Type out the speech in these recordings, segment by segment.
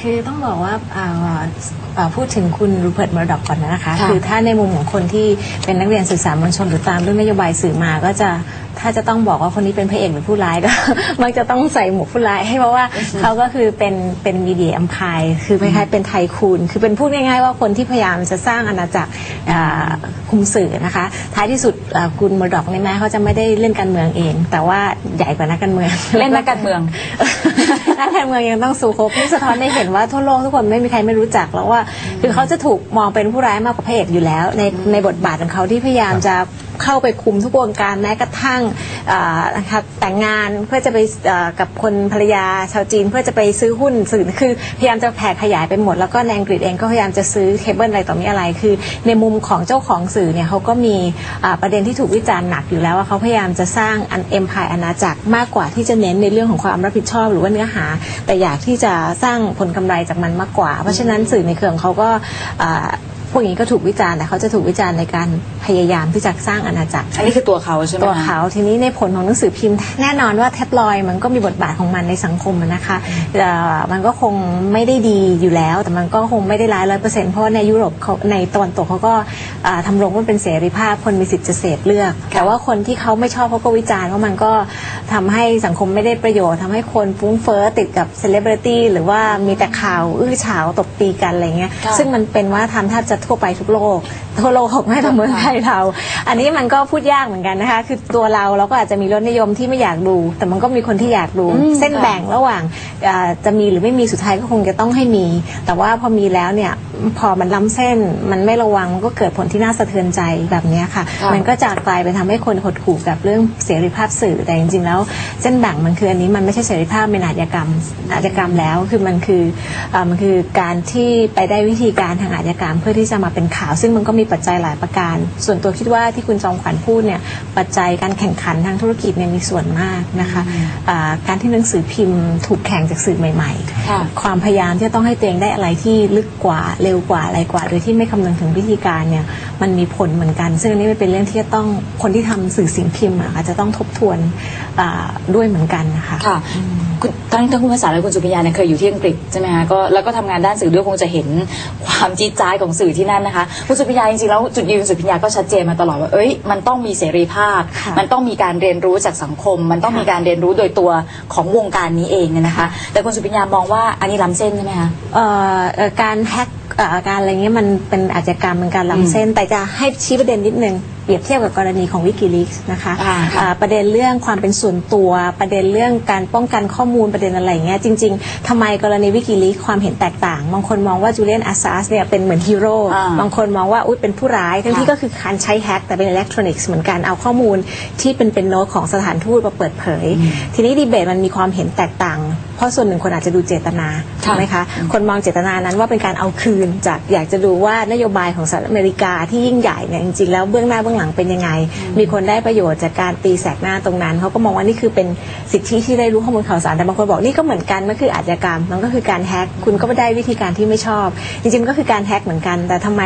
คือต้องบอกว่าอ่าอ่าพูดถึงคุณรูเพิร์ตมรดอกก่อนนะคะค่ะคือถ้าในมุมของคนที่เป็นนักเรียนสื่อสารมวลชนหรือตามเรื่องนโยบายสื่อมาก็จะ ถ้าจะต้องบอกว่าคนนี้เป็นพระเอกหรือผู้ร้ายก็ มักจะต้องใส่หมวกผู้ร้ายให้เพราะว่าเขาก็คือเป็นเป็นมีเดียอัมพายคือคล้ายๆเป็นไทคูนคือเป็นพูดง่ายๆ ว่าคนที่พยายามจะสร้างอาณาจักรอ่าคุมสื่อนะคะ ท้ายที่สุดอ่าคุณมรดอกในแม้เขาจะไม่ได้เล่นการเมืองเอง แต่ว่าใหญ่กว่านักการเมืองเล่นนักการเมืองนักการเมืองยังต้องสู้คบนี่สะท้อนให้เห็นว่าทั่วโลกทุกคนไม่มีใครไม่รู้จักแล้วว่า คือเขาจะถูกมองเป็นผู้ร้ายมากกว่าพระเอกอยู่แล้ว ในในบทบาทของเขาที่พยายามจะ เข้าไปคุมทุกวงการแม้กระทั่งนะคะแต่งงานเพื่อจะไปกับคนภรรยาชาวจีน เพื่อจะไปซื้อหุ้นสื่อคือพยายามจะแผ่ขยายไปหมด แล้วก็ในอังกฤษเองก็พยายามจะซื้อเคเบิลอะไรต่อมีอะไร คือ ในมุมของเจ้าของสื่อเนี่ยเขาก็มีประเด็นที่ถูกวิจารณ์หนักอยู่แล้วว่าเขาพยายามจะสร้างอันเอ็มพายอาณาจักรมากกว่าที่จะเน้นในเรื่องของความรับผิดชอบหรือว่าเนื้อหา แต่อยากที่จะสร้างผลกำไรจากมันมากกว่า เพราะฉะนั้นสื่อในเครือของเขาก็ พวกนี้ก็ถูกวิจารณ์แต่เขาจะถูกวิจารณ์ในการพยายามที่จะสร้างอาณาจักรอันนี้คือตัวเขาใช่ไหมตัวคะเขาทีนี้ในผลของหนังสือพิมพ์ แน่นอนว่าแท็บลอยด์มันก็มีบทบาทของมันในสังคมอะนะคะเอ่อมันก็คงไม่ได้ดีอยู่แล้ว แต่มันก็คงไม่ได้ร้ายร้อยเปอร์เซ็นต์เพราะว่าในยุโรปเขาในตะวันตกเขาก็อ่าทำรงว่าเป็นเสรีภาพคนมีสิทธิ์จะเสพเลือก แต่ว่าคนที่เขาไม่ชอบเขาก็วิจารณ์ว่ามันก็ทำให้สังคมไม่ได้ประโยชน์ทำให้คนฟุ้งเฟ้อติดกับเซเลบริตี้หรือว่ามีแต่ข่าวอื้อฉาวตบตีกันอะไรเงี้ยค่ะซึ่งมันเป็นว่าทำแทบจะทั่วไปทุกโลกทั่วโลกไม่แต่เมืองไทยเรา อันนี้มันก็พูดยากเหมือนกันนะคะ คือตัวเราเราก็อาจจะมีรสนิยมที่ไม่อยากดู แต่มันก็มีคนที่อยากดูอืมเส้นค่ะแบ่งระหว่างเอ่อจะมีหรือไม่มีสุดท้ายก็คงจะต้องให้มี แต่ว่าพอมีแล้วเนี่ยพอมันล้ำเส้นมันไม่ระวังมันก็เกิดผลที่น่าสะเทือนใจแบบเนี้ยค่ะค่ะ มันก็จะกลายไปทำให้คนหดหู่กับเรื่องเสรีภาพสื่อแต่จริงๆ แล้วเส้นแบ่งมันคืออันนี้มันไม่ใช่เสรีภาพเป็นอาชญากรรมอาชญากรรมแล้วคือมันคือเอ่อมันคือการที่ไปได้วิธีการทางอาชญากรรมเพื่อที่จะมาเป็นข่าว ซึ่งมันก็มีปัจจัยหลายประการ ส่วนตัวคิดว่าที่คุณจอมขวัญพูดเนี่ยปัจจัยการแข่งขันทางธุรกิจเนี่ยมีส่วนมากนะคะอ่าการที่หนังสือพิมพ์ถูกแข่งจากสื่อใหม่ค่ะๆความพยายามที่จะต้องให้ตัวเองได้อะไรที่ลึกกว่าเร็วกว่าอะไรกว่า โดยที่ไม่คำนึงถึงวิธีการเนี่ย มันมีผลเหมือนกัน ซึ่งอันนี้มันเป็นเรื่องที่จะต้องคนที่ทำสื่อสิ่งพิมพ์อะอาจจะต้องทบทวนอ่าด้วยเหมือนกันนะคะค่ะคุณทั้งทั้งคุณภาษาและคุณสุพิยาเนี่ยเคยอยู่ที่อังกฤษใช่ไหมคะก็แล้วก็ทำงานด้านสื่อด้วยคงจะเห็นความจี๊ดจ้ายของสื่อที่นั่นนะคะคุณสุพิยาจริงๆแล้วจุดยืนคุณสุพิยาก็ชัดเจนมาตลอดว่าเอ้ยมันต้องมีเสรีภาพค่ะมันต้องมีการเรียนรู้จากสังคม มันต้องมีการเรียนรู้โดยตัวของวงการนี้เองเนี่ยนะคะ แต่คุณสุพิยามองว่าอันนี้ล้ำเส้นใช่ไหมคะเอ่อเอ่อการแฮก เอ่อการอะไรเงี้ยมันเป็นอาชญากรรมเป็นการล้ำเส้น แต่จะให้ชี้ประเด็นนิดนึงเปรียบเทียบกับกรณีของวิกิลีกนะคะอ่าค่ะอ่าประเด็นเรื่องความเป็นส่วนตัว ประเด็นเรื่องการป้องกันข้อมูลประเด็นอะไรเงี้ยจริง ๆทำไมกรณีวิกิลีกความเห็นแตกต่างบางคนมองว่าจูเลียนอาซาสเนี่ยเป็นเหมือนฮีโร่อ่า บางคนมองว่าอุ้ยเป็นผู้ร้าย ทั้งที่ค่ะก็คือการใช้แฮกแต่เป็นอิเล็กทรอนิกส์เหมือนกันเอาข้อมูลที่เป็นเป็นโน้ตของสถานทูตมาเปิดเผย ทีนี้ดีเบตมันมีความเห็นแตกต่าง เพราะส่วนหนึ่งคนอาจจะดูเจตนาถูกไหมคะคนมองเจตนานั้นว่าเป็นการเอาคืนจากอยากจะดูว่านโยบายของสหรัฐอเมริกาที่ยิ่งใหญ่เนี่ยจริงๆแล้วเบื้องหน้าเบื้องหลังเป็นยังไง มีคนได้ประโยชน์จากการตีแสกหน้าตรงนั้นเขาก็มองว่านี่คือเป็นสิทธิที่ได้รู้ข้อมูลข่าวสารแต่บางคนบอกนี่ก็เหมือนกันมันคืออาชญากรรมมันก็คือการแฮกคุณก็ไม่ได้วิธีการที่ไม่ชอบ จริงๆมันก็คือการแฮกเหมือนกัน แต่ทำไม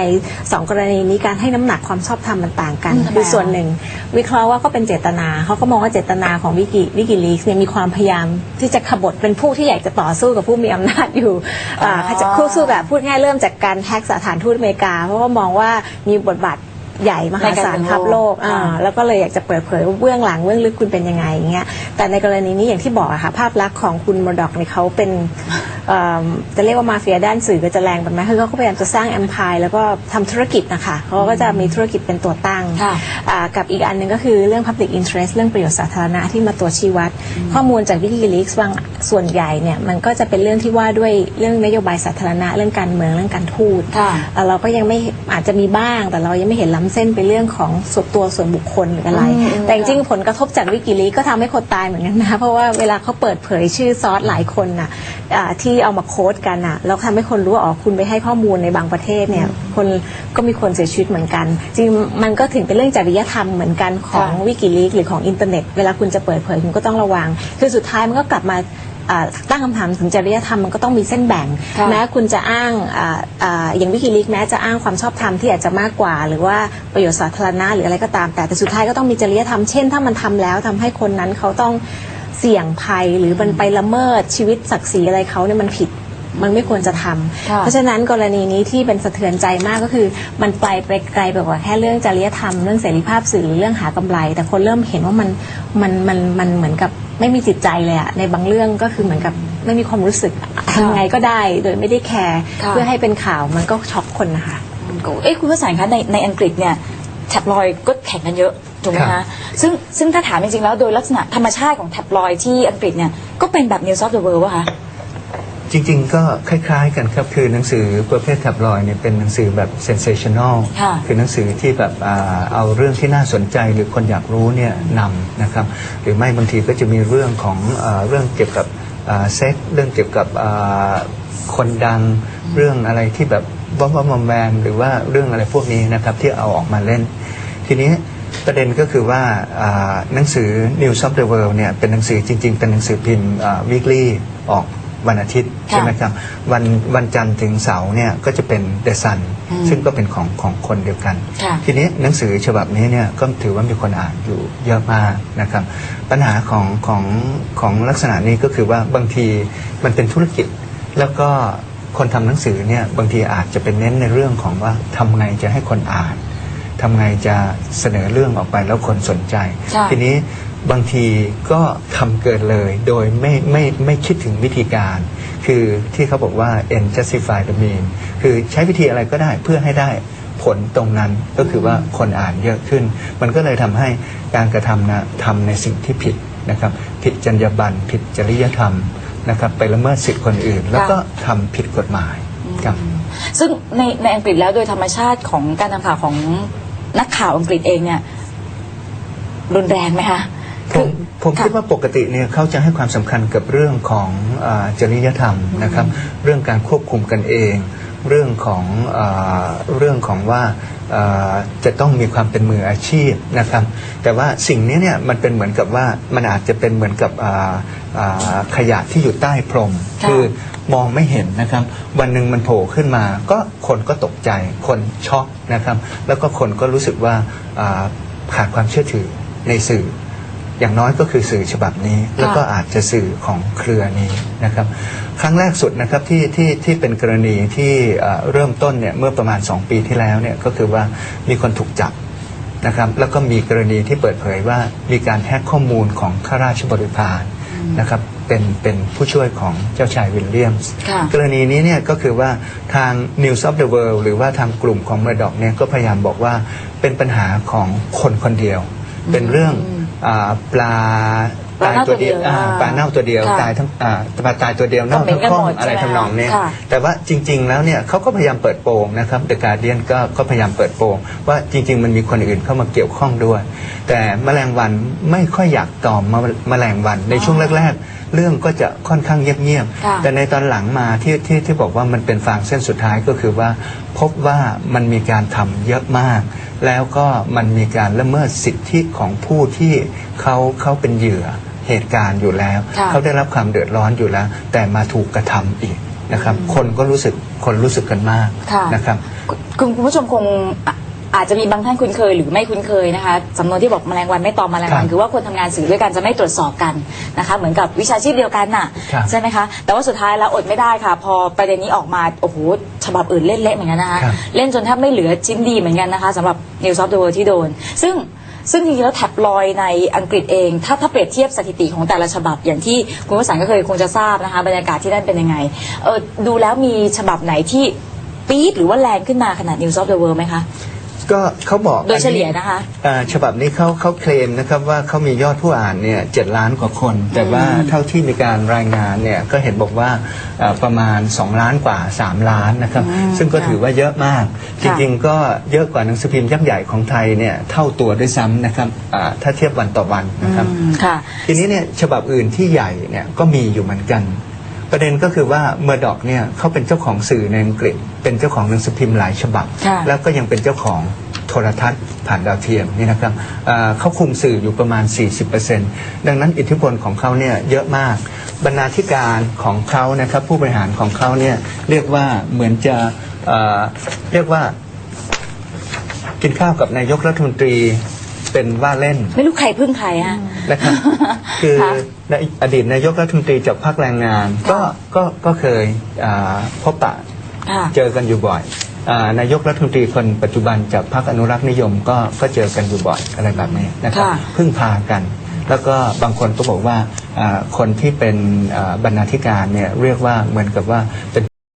สองกรณีนี้การให้น้ำหนักความชอบธรรมมันต่างกันอืมทำไมคือส่วนอะหนึ่ง วิเคราะห์ว่าก็เป็นเจตนาเขาก็มองว่าเจตนาของวิกิวิกิลีกเนี่ยมีความพยายามที่จะขบฏเป็นผู้ที่อยากจะต่อสู้กับผู้มีอำนาจอยู่อ่าอ๋อจะคู่สู้แบบพูดง่ายเริ่มจากการแฮกสถานทูตอเมริกา เพราะว่ามองว่ามีบทบาท ใหญ่มหาศาลทับโลกอ่าแล้วก็เลยอยากจะเปิดเผยว่าเบื้องหลังเบื้องลึกคุณเป็นยังไงอย่างเงี้ยแต่ในกรณีนี้อย่างที่บอกอะค่ะภาพลักษณ์ของคุณมรดอกเนี่ยเขาเป็นเอิ่มจะเรียกว่ามาเฟียด้านสื่อก็จะแรงไปไหมคือเขาก็พยายามจะสร้างแอมพายแล้วก็ทำธุรกิจนะคะเขาก็จะมีธุรกิจเป็นตัวตั้งค่ะอ่ากับอีกอันหนึ่งก็คือเรื่อง Public Interest เรื่องประโยชน์สาธารณะที่มาตัวชี้วัด ข้อมูลจากวิกิลีกส์บางส่วนใหญ่เนี่ยมันก็จะเป็นเรื่องที่ว่าด้วยเรื่องนโยบายสาธารณะเรื่องการเมืองเรื่องการทูตค่ะเอ่อเราก็ยังไม่ อาจจะมีบ้างแต่เรายังไม่เห็นล้ำเส้นไปเรื่องของส่วนตัวส่วนบุคคลหรืออะไรอืมแต่จริงๆผลกระทบจากวิกิลีกก็ทำให้คนตายเหมือนกันนะ เพราะว่าเวลาเขาเปิดเผยชื่อซอสหลายคนน่ะอ่าที่เอามาโค้ดกันน่ะแล้วทำให้คนรู้ว่าอ๋อคุณไปให้ข้อมูลในบางประเทศเนี่ยคนก็มีคนเสียชีวิตเหมือนกัน จริงๆมันก็ถึงเป็นเรื่องจริยธรรมเหมือนกันของค่ะวิกิลีกหรือของอินเทอร์เน็ต เวลาคุณจะเปิดเผยคุณก็ต้องระวัง คือสุดท้ายมันก็กลับมา อ่าตั้งคำถามถึงจริยธรรมมันก็ต้องมีเส้นแบ่งค่ะแม้คุณจะอ้างอาอ่าอย่างวิกิลีกแม้จะอ้างความชอบธรรมที่อาจจะมากกว่า หรือว่าประโยชน์สาธารณะหรืออะไรก็ตามแต่แต่สุดท้ายก็ต้องมีจริยธรรมเช่นถ้ามันทำแล้วทำให้คนนั้นเขาต้องเสี่ยงภัยหรือมันไปละเมิดชีวิตศักดิ์ศรีอะไรเขาเนี่ยมันผิด มันไม่ควรจะทำค่ะ เพราะฉะนั้นกรณีนี้ที่เป็นสะเทือนใจมากก็คือ มันไปไปไกลไปกว่าแค่เรื่องจริยธรรมเรื่องเสรีภาพสื่อหรือเรื่องหากำไร แต่คนเริ่มเห็นว่ามันมันมันมันเหมือนกับไม่มีจิตใจเลยอะในบางเรื่องก็คือเหมือนกับไม่มีความรู้สึกทำไงก็ได้ โดยไม่ได้แคร์ค่ะ เพื่อให้เป็นข่าวมันก็ช็อกคนนะคะเอ้ยคุณวสันต์คะในในอังกฤษเนี่ยแท็บลอยด์ก็แข่งกันเยอะถูกไหมครัคะบ ซึ่งซึ่งถ้าถามจริงๆแล้วโดยลักษณะธรรมชาติของแท็บลอยด์ที่อังกฤษเนี่ยก็เป็นแบบ News of the World วะคะ จริงๆ ก็คล้ายๆกันครับ คือหนังสือประเภทแท็บลอยด์เนี่ยเป็นหนังสือแบบ sensational ค่ะคือหนังสือที่แบบอ่าเอาเรื่องที่น่าสนใจหรือคนอยากรู้เนี่ยนำนะครับ หรือไม่บางทีก็จะมีเรื่องของอาเรื่องเกี่ยวกับเซ็กเรื่องเกี่ยวกับอ่าคนดังเรื่องอะไรที่แบบว่ามอมแวมหรือว่าเรื่องอะไรพวกนี้นะครับที่เอาออกมาเล่น ทีนี้ประเด็นก็คือว่าอ่าหนังสือ News of the World เนี่ยเป็นหนังสือจริง ๆ เป็นหนังสือพิมพ์อ่า weekly ออกวันอาทิตย์ค่ะ ใช่ไหมครับวันวันจันทร์ถึงเสาร์เนี่ยก็จะเป็น The Sun อืมซึ่งก็เป็นของของคนเดียวกันค่ะทีนี้หนังสือฉบับนี้เนี่ยก็ถือว่ามีคนอ่านอยู่เยอะมากนะครับปัญหาของของของลักษณะนี้ก็คือว่าบางทีมันเป็นธุรกิจแล้วก็คนทำหนังสือเนี่ยบางทีอาจจะเป็นเน้นในเรื่องของว่าทำไงจะให้คนอ่านทำไงจะเสนอเรื่องออกไปแล้วคนสนใจค่ะทีนี้บางทีก็ทำเกินเลยโดยไม่ไม่ไม่คิดถึงวิธีการ คือที่เขาบอกว่า end justify the mean คือใช้วิธีอะไรก็ได้เพื่อให้ได้ผลตรงนั้นก็คือว่าคนอ่านเยอะขึ้น มันก็เลยทำให้การกระทำนะทำในสิ่งที่ผิดนะครับ ผิดจรรยาบรรณผิดจริยธรรมนะครับ ไปละเมิดสิทธิคนอื่น แล้วก็ทำผิดกฎหมายครับซึ่งในในอังกฤษแล้วโดยธรรมชาติของการทำข่าวของนักข่าวอังกฤษเองเนี่ยรุนแรงไหมคะ ผมผมค่ะคิดว่าปกติเนี่ยเขาจะให้ความสำคัญกับเรื่องของอาจริยธรรมนะครับ เรื่องการควบคุมกันเอง เรื่องของอาเรื่องของว่าอ่าจะต้องมีความเป็นมืออาชีพนะครับ แต่ว่าสิ่งนี้เนี่ยมันเป็นเหมือนกับว่ามันอาจจะเป็นเหมือนกับอ่าอ่าขยะที่อยู่ใต้พรมค่ะคือมองไม่เห็นนะครับ วันหนึ่งมันโผล่ขึ้นมา ก็คนก็ตกใจคนช็อกนะครับ แล้วก็คนก็รู้สึกว่าอ่าขาดความเชื่อถือในสื่อ อย่างน้อยก็คือสื่อฉบับนี้ แล้วก็อาจจะสื่อของเครือนี้นะครับ ครั้งแรกสุดนะครับที่ที่ที่เป็นกรณีที่เอ่อเริ่มต้นเนี่ยเมื่อประมาณ 2 ปีที่แล้วเนี่ยก็คือว่ามีคนถูกจับนะครับ แล้วก็มีกรณีที่เปิดเผยว่ามีการแฮกข้อมูลของข้าราชบริพารนะครับเป็นเป็นผู้ช่วยของเจ้าชายวิลเลียมส์ค่ะกรณีนี้เนี่ยก็คือว่าทาง News of the World หรือว่าทางกลุ่มของ m u r d o c h เนี่ยก็พยายามบอกว่าเป็นปัญหาของคนคนเดียว เป็นเรื่อง อาปลาปลาเน่าตัวเดียวอ่าอ่าปลาเน่าตัวเดียวค่ะตายทั้งอ่าปลาตายตัวเดียวเน่าคอมเมนทั้ต์งกันข้อหมงดอะไรใช่ไหมทำนองเนี้ยค่ะแต่ว่าจริง ๆ แล้วเนี่ยเขาก็พยายามเปิดโปงนะครับ The Guardian ก็ก็พยายามเปิดโปงว่าจริง ๆ มันมีคนอื่นเข้ามาเกี่ยวข้องด้วย แต่แมลงวันไม่ค่อยอยากตอมมาแมลงวันในช่วงแรก ๆ เรื่องก็จะค่อนข้างเงียบค่ะ ๆแต่ ในตอนหลังมาที่ที่ที่บอกว่ามันเป็นฟางเส้นสุดท้ายก็คือว่า พบว่ามันมีการทำเยอะมาก แล้วก็มันมีการละเมิดสิทธิของผู้ที่เขาเขาเป็นเหยื่อเหตุการณ์อยู่แล้ว ค่ะเขาได้รับความเดือดร้อนอยู่แล้ว แต่มาถูกกระทำอีกนะครับ คนก็รู้สึกคนรู้สึกกันมากค่ะ นะครับคุณคุณผู้ชมคงอะอาจจะมีบางท่านคุ้นเคยหรือไม่คุ้นเคยนะคะสำนวนที่บอกแมลงวันไม่ตอมแมลงวันครับคือว่าคนทำงานสื่อด้วยกันจะไม่ตรวจสอบกันนะคะเหมือนกับวิชาชีพเดียวกันน่ะครับ ใช่ไหมคะแต่ว่าสุดท้ายแล้วอดไม่ได้ค่ะ พอประเด็นนี้ออกมาโอ้โหฉ บับอื่นเล่นเละเหมือนกันนะคะครับเล่นจนแทบไม่เหลือชิ้นดีเหมือนกันนะคะสำหรับ News of the World ที่โดน ซึ่งซึ่งจริงๆแล้วแท็บลอยด์ในอังกฤษเอง ถ้าถ้าเปรียบเทียบสถิติของแต่ละฉบับอย่างที่คุณวสันต์ก็เคยคงจะทราบนะคะบรรยากาศที่นั่นเป็นยังไงเออดูแล้วมีฉบับไหนที่ปี๊ดหรือว่าแรงขึ้นมาขนาด News of the World ไหมคะ ก็เขาบอกโดยเฉลี่ยนะคะอ่าฉบับนี้เขาเขาเคลมนะครับว่าเขามียอดผู้อ่านเนี่ยเจ็ดล้านกว่าคน แต่ว่าเท่าที่มีการรายงานเนี่ยก็เห็นบอกว่าอ่าประมาณ 2 ล้านกว่า 3 ล้านนะครับอืมซึ่งก็ค่ะถือว่าเยอะมากจค่ะริงๆก็เยอะกว่าหนังสือพิมพ์ยักษ์ใหญ่ของไทยเนี่ยเท่าตัวด้วยซ้ำนะครับอ่าถ้าเทียบวันต่อวันนะครับอืมค่ะทีนี้เนี่ยฉบับอื่นที่ใหญ่เนี่ยก็มีอยู่เหมือนกัน ประเด็นก็คือว่าเมอร์ดอกเนี่ยเขาเป็นเจ้าของสื่อในอังกฤษ เป็นเจ้าของหนังสือพิมพ์หลายฉบับ ค่ะ แล้วก็ยังเป็นเจ้าของโทรทัศน์ผ่านดาวเทียมนี่นะครับเอ่อเขาคุมสื่ออยู่ประมาณ 40%ดังนั้นอิทธิพลของเขาเนี่ยเยอะมาก บรรณาธิการของเขานะครับผู้บริหารของเขาเนี่ยเรียกว่าเหมือนจะเอ่อเรียกว่า กินข้าวกับนายกรัฐมนตรี เป็นว่าเล่นไม่รู้ใครพึ่งใครฮะ นะครับ คือค่ะในอดีตนายกรัฐมนตรีจากพรรคแรงงาน ก็ก็ก็เคยอ่าพบปะค่ะ เจอกันอยู่บ่อยอานายกรัฐมนตรีคนปัจจุบันจากพรรคอนุรักษ์นิยมก็ก็เจอกันอยู่บ่อยอะไรแบบนี้นะครับ ค่ะ พึ่งพากัน แล้วก็บางคนก็บอกว่าอ่าคนที่เป็นอ่าบรรณาธิการเนี่ยเรียกว่าเหมือนกับว่าเป็น